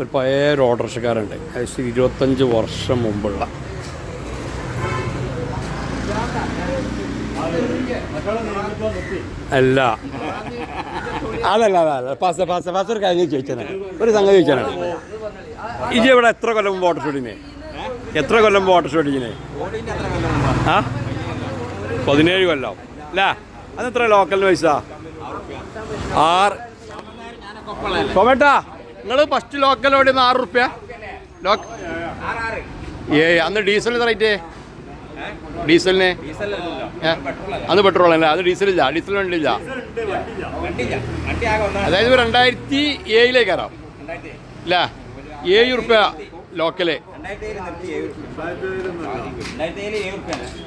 ഒരു പഴയ ഒരു ഓട്ടോറിക്ഷക്കാരുണ്ട്. ഏകദേശം ഇരുപത്തഞ്ച് വർഷം മുമ്പുള്ള. അല്ല. അതല്ല അതല്ല. പാസ് പാസ് പാസ് ഒരു കാര്യം ചോദിച്ചാണ് ഒരു സംഗതി ചോദിച്ചാണ് ഇജി ഇവിടെ എത്ര കൊല്ലം മുമ്പ് ഓട്ടോ ഷൂട്ടിനെ എത്ര കൊല്ലം മുമ്പ് ഓട്ടോ ഷൂട്ടിങ്ങിനെ ആ? പതിനേഴ് കൊല്ലം. അല്ല അതെത്ര ലോക്കൽ പൈസ ആർ ടൊമാറ്റാ നിങ്ങൾ ഫസ്റ്റ് ലോക്കൽ ഓടി ആറ് റുപ്യ ലോക്ക് ഏ അന്ന് ഡീസൽ എത്ര റേറ്റ് ഡീസലിന്? അന്ന് പെട്രോൾ അല്ല? അത് ഡീസലില്ല ഡീസൽ വണ്ടിയില്ല അതായത് രണ്ടായിരത്തി ഏഴിലേക്ക് കയറാം ഇല്ല ഏഴ് റുപ്യ ലോക്കൽ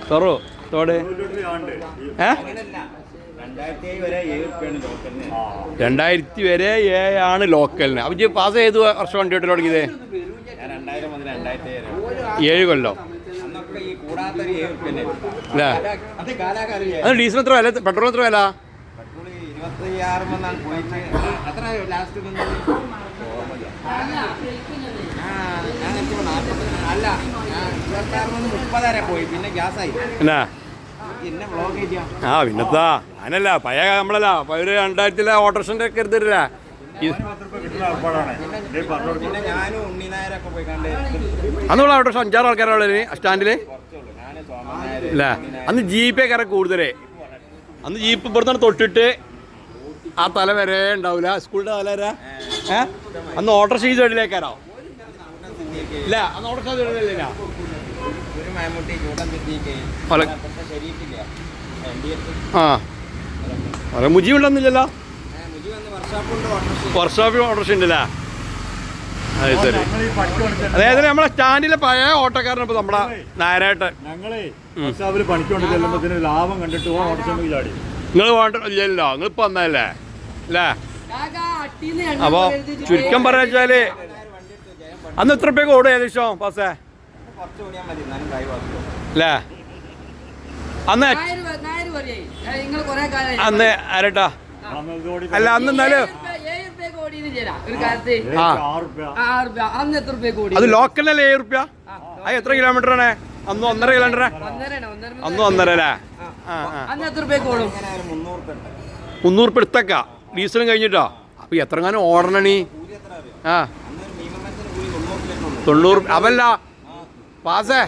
സറു തോട്. ഏ? രണ്ടായിരത്തി വരെ എ ആണ് ലോക്കലിന്. അപ്പം പാസ് ചെയ്ത് വർഷം വണ്ടി തുടങ്ങിയത്? ഏഴ് കൊല്ലം. അത് ഡീസൽ എത്ര വില? പെട്രോൾ എത്ര വില? അല്ല ആ പിന്നത്താ അതിനല്ല പഴയ നമ്മളല്ല ഒരു രണ്ടായിരത്തിലെ ഓട്ടോറിക്ഷന്റെ ഒക്കെ എടുത്തിട്ടില്ല. ഇത് പിന്നെ ഞാനും ഉണ്ണി നായരൊക്കെ പോയി കണ്ട് അന്ന് ഇവിടെ ഓട്ടോറിക്ഷ അഞ്ചാറ് ആൾക്കാരുള്ള സ്റ്റാൻഡിൽ? അല്ലേ അന്ന് ജീപ്പേ കയറി കൂടുതലേ? അന്ന് ജീപ്പ് ഇവിടുന്ന് തൊട്ടിട്ട് ആ തല വരെ ഉണ്ടാവില്ല സ്കൂളിന്റെ തല വരെ? ഏ? അന്ന് ഓട്ടോറിക്ഷ ഈ സൈഡിലേക്കാരോ? ഇല്ല അന്ന് ഓട്ടോറിക്ഷ സൈഡിലില്ല ഒരു മമ്മൂട്ടി ഷെരീഫില്ല ഡി എഫ് ആ. മുജി ഉണ്ടെന്നില്ലല്ലോ വർക്ക്ഷോപ്പിൽ ഓട്ടോറിക്ഷ ഉണ്ടല്ലേ? അത് ശരി. അതായത് നമ്മളെ സ്റ്റാൻഡിലെ പഴയ ഓട്ടോക്കാരൻ ഇപ്പൊ നമ്മളെ നാരായിട്ട് ഞങ്ങളെ പണിക്കൊണ്ട് ചെല്ലുമ്പത്തിന് ലാഭം കണ്ടിട്ട് ചാടി നിങ്ങൾ ഇല്ലല്ലോ നിങ്ങൾ ഇപ്പൊ വന്നല്ലേ അല്ലേ? അപ്പൊ ചുരുക്കം പറഞ്ഞാൽ അന്ന് എത്ര പേക്ക് ഓടും ഏകദേശം പാസേ അല്ലേ അന്ന് അന്ന് ആരട്ടാ? അല്ല അന്ന് എന്നാലും അത് ലോക്കൽ അല്ലേ ഏഴ് റുപ്യ അത് എത്ര കിലോമീറ്റർ ആണ് അന്ന് ഒന്നര കിലോമീറ്റർ അന്ന് ഒന്നര അല്ലേ മുന്നൂറ് റുപ്യ എടുത്തേക്കാ. ഡീസലും കഴിഞ്ഞിട്ടോ? അപ്പൊ എത്ര കാലം ഓടണണീ ആ. തൊണ്ണൂറ് അവല്ല പാസേ.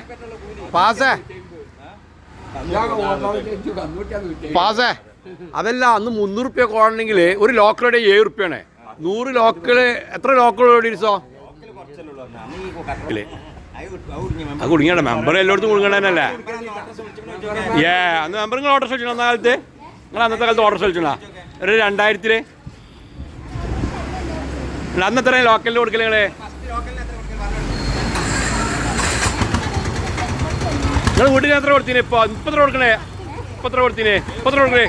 പാസേ. പാസേ. അതല്ല അന്ന് മുന്നൂറ് റുപ്യ ഓടണമെങ്കിൽ ഒരു ലോക്കലോടെ ഏഴ് റുപ്യാണ് നൂറ് ലോക്കൽ എത്ര ലോക്കൽ ഇല്ലേ. അത് കുടുങ്ങിയാണ്? മെമ്പർ എല്ലായിടത്തും ചോദിച്ചോക്കെ. ഏ അന്ന് മെമ്പർ നിങ്ങൾ ഓർഡർ ചോദിച്ചു അന്ന കാലത്ത്? നിങ്ങൾ അന്നത്തെ കാലത്ത് ഓർഡർ ചോദിച്ചാ ഒരു രണ്ടായിരത്തിൽ? അന്ന് എത്ര ലോക്കലിൽ കൊടുക്കൽ ഫസ്റ്റ് ലോക്കലിന് എത്ര കൊടുക്കൽ പറഞ്ഞു? നിങ്ങൾ വീട്ടിൽ എത്ര കൊടുത്തിന്? ഇപ്പൊ ഇപ്പൊ എത്ര കൊടുക്കണേ. ഇപ്പൊ എത്ര കൊടുത്തിന് ഇപ്പൊ എത്ര കൊടുക്കണേ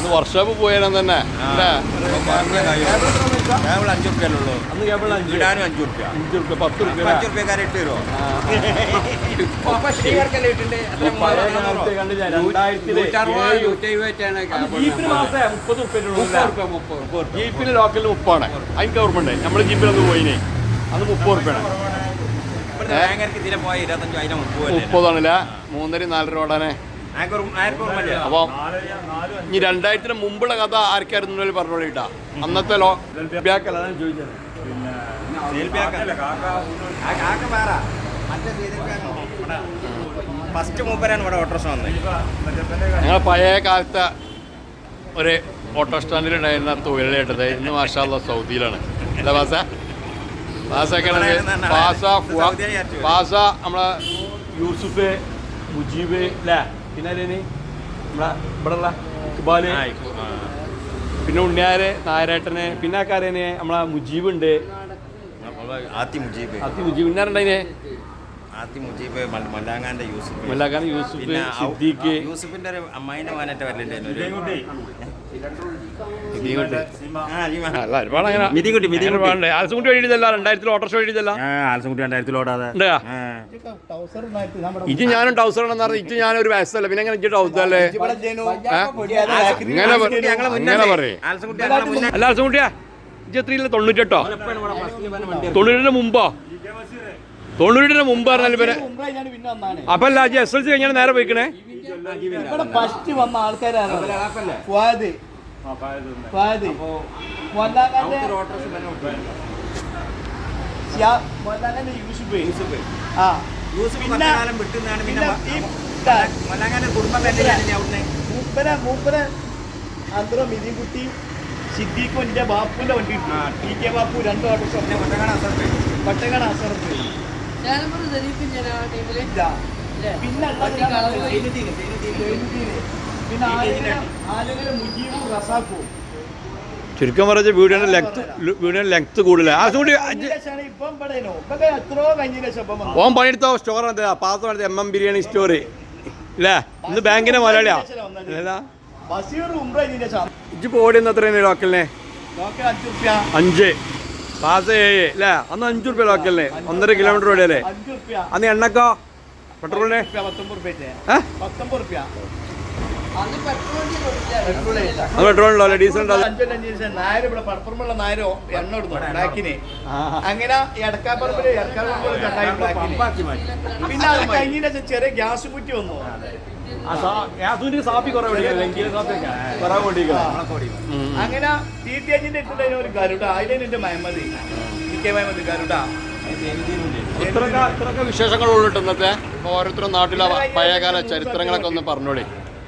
അന്ന് വർക്ക്ഷോപ്പ് പോയാലും തന്നെ. അഞ്ച്. അന്ന് കേബിൾ അഞ്ച്. ഇടാനും അഞ്ച്. അഞ്ച് റുപ്യ പത്ത് റുപ്യ അഞ്ച് ഇട്ട് തരുമോ? ജീപ്പിന് ലോക്കലിൽ മുപ്പാണ്. അതിന് ഗവൺമെന്റ്. നമ്മൾ ജീപ്പിലൊന്ന് പോയിനെ. അത് മുപ്പത് റുപ്യാണ്? മുപ്പതാണല്ലേ? മൂന്നര നാലര ഓടാനെ അപ്പോൾ ഇനി രണ്ടായിരത്തിന് മുമ്പുള്ള കഥ ആർക്കായിരുന്നു പറഞ്ഞോളിട്ടാ അന്നത്തെ ലോ ബാക്കല്ല അതാണ് ചോദിച്ചത്. ഫസ്റ്റ് മൂപ്പരാണ് ഇവിടെ ഓട്ടോറിക്ഷ വന്നത് ഞങ്ങൾ പഴയ കാലത്തെ ഒരു ഓട്ടോ സ്റ്റാൻഡിൽ ഉണ്ടായിരുന്ന തൊഴിലായിട്ടത് ഇന്ന് മാഷാല്ല സൗദിയിലാണ്. അല്ല ബാസ പാസൊക്കെ ബാസ ഫുവ പാസ നമ്മളെ യൂസുഫ് മുജീബ് അല്ലേ പിന്നെ ആരേന്? നമ്മളെ ഇവിടെ ഉള്ള ഇക്ബാൽ പിന്നെ ഉണ്ണിയാര് നായരേട്ടന് പിന്നെ ആക്കാരേന് നമ്മളെ മുജീബ് ഉണ്ട് ആത്തി മുജീബ്. ആത്തി മുജീബ്. ഇന്നാരുണ്ടതിനെ ആത്തി മുജീബ് മല്ലാങ്ങാന്റെ യൂസുഫ്. പിന്നെ സിദ്ദീഖ്. യൂസുഫിന്റെ ഒരു അമ്മായിന്റെ മോനറ്റ വരലുണ്ടായിരുന്നു. ഇജ്ജ് ഞാനും ടൗസർ പറഞ്ഞാൽ ഞാൻ ഒരു വയസ്സല്ല പിന്നെ എങ്ങനെ ടൗസർ അല്ലേ? അങ്ങനെ പറയേ. അല്ല ആൽസുകുട്ടിയാ എത്രയില്ല തൊണ്ണൂറ്റെട്ടോ? തൊണ്ണൂറിന് മുമ്പോ? തൊണ്ണൂറ്റിന് മുമ്പ് പറഞ്ഞാൽ ഇവരെ അപ്പൊ അല്ല എസ് എൽ സി കഴിഞ്ഞാൽ നേരെ പോയിക്കണേ? ഫസ്റ്റ് വന്ന ആൾക്കാരാണ്. തിന്നെ. ഫുവാദ് മൊല്ലാക്കാന്റെ തന്നെ മൊല്ലാക്കാന്റെ യൂസുഫ് ആ. യൂസുഫ് പിന്നെ- പിന്നെ ഈ ഇതാ, മൊല്ലാങ്ങാന്റെ കുടുംബം ഞാൻ അവിടുന്ന്? മൂപ്പര മൂപ്പര അന്തരം മിതിൻകുട്ടി സിദ്ദീഖിന്റെ ബാപ്പുന്റെ വണ്ടി ഇട്ടു. ടി കെ ബാപ്പു രണ്ട് ഓട്ടോ പിന്നെ കൊണ്ടങ്ങാട് അസർപ്പ്. ഇതാ. ഇല്ലേ? പിന്നെ പിന്നെ ആലുകര മുജീബും ചുരുക്കം പറഞ്ഞ വീടിന്റെ ലെങ്ത് വീടിന്റെ ലെങ്ത് കൂടുതല. ആ കഴിഞ്ഞ ഓം പണിയെടുത്തോ സ്റ്റോർ എന്താ പാത്രം എം എം ബിരിയാണി സ്റ്റോർ ഇല്ലേ ഇന്ന് ബാങ്കിന്റെ ശേഷം ഇജ്ജ് പോടി എത്രയാണ് ലോക്കലിനെ? നോക്കി അഞ്ചു അഞ്ച്. പാസ് ഏഴ് അല്ലേ അന്ന് അഞ്ചു റുപ്യ ലോക്കലിനെ. ഒന്നര കിലോമീറ്റർ ഓടിയല്ലേ? അന്ന് എണ്ണക്കോ? പെട്രോളിനെ? പത്തൊമ്പത് റുപ്യ ഏഹ് പത്തൊമ്പത് റുപ്യ അന്ന് പെട്രോൾ അല്ലേ ഡീസൽ ഉണ്ടോ അഞ്ചല്ല അഞ്ച് ദിവസം നായർ ഇവിടെ പടപ്പുറമുള്ള നായരോ എണ്ണ ഇടുന്നു ബ്ലാക്കിന് അങ്ങനെ എടക്കാപ്പറമ്പിൽ എടക്കാപ്പറമ്പിൽ ചണ്ടായി ബ്ലാക്കിന് പമ്പാക്കി മാറ്റി. പിന്നെ അത് ചെറിയ ഗ്യാസ് കുറ്റി വന്നു. അങ്ങനെ ടി ടി അഞ്ചിന്റെ ഇട്ടിട്ട് ഒരു ഗരുഡ അതിലേന് എന്റെ മഹമ്മദ് കെ മഹമ്മദ് ഗരുഡ. ഇത്രയൊക്കെ വിശേഷങ്ങളുള്ളൂ ഇന്നത്തെ. ഓരോരുത്തരും നാട്ടിലെ പഴയകാല ചരിത്രങ്ങളൊക്കെ ഒന്ന് പറഞ്ഞോളി.